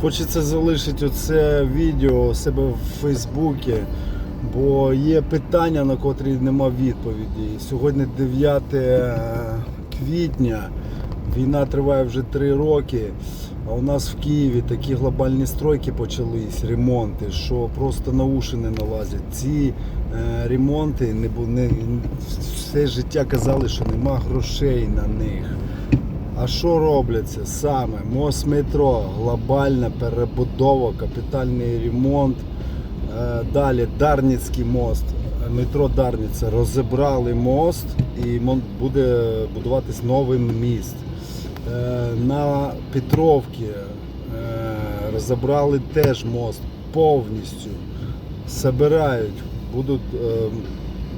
Хочеться залишити оце відео у себе в Фейсбуці, бо є питання, на котрі нема відповіді. Сьогодні 9 квітня, війна триває вже 3 роки. А у нас в Києві такі глобальні стройки почались, ремонти, що просто на уші не налазять. Ці е, ремонти не, не все життя казали, що нема грошей на них. А що робляться саме? Мост метро, глобальна перебудова, капітальний ремонт. Е, Далі Дарницький мост, метро Дарниця розібрали мост і буде будуватись новий міст. Е, На Петровці е, розібрали теж мост повністю. Собирають, будуть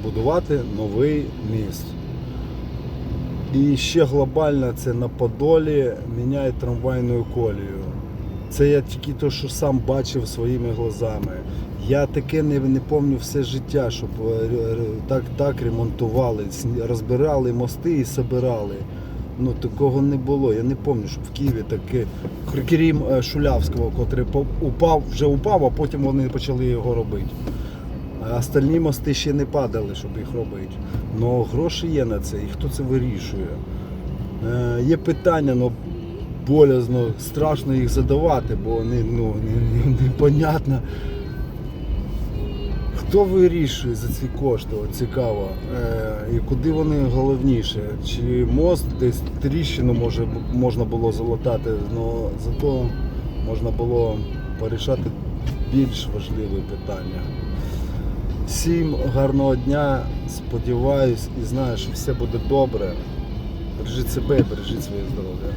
будувати новий міст. І ще глобально це на Подолі міняють трамвайну колію. Це я тільки то, що сам бачив своїми глазами. Я таке не, не пам'ятаю все життя, щоб е, так, так ремонтували, розбирали мости і собирали. Ну такого не було. Я не пам'ятаю, щоб в Києві таке, крім е, Шулявського, котрий упав, вже упав, а потім вони почали його робити. А остальні мости ще не падали, щоб їх робити. Ну гроші є на це, і хто це вирішує. Е, є питання, ну болязно, страшно їх задавати, бо вони ну, не- не- непонятно. Хто вирішує за ці кошти? Цікаво. Е, і куди вони головніше? Чи мост десь тріщину може, можна було залатати, але зато можна було порішати більш важливі питання. Всім гарного дня. Сподіваюсь і знаю, що все буде добре. Бережіть себе, бережіть своє здоров'я.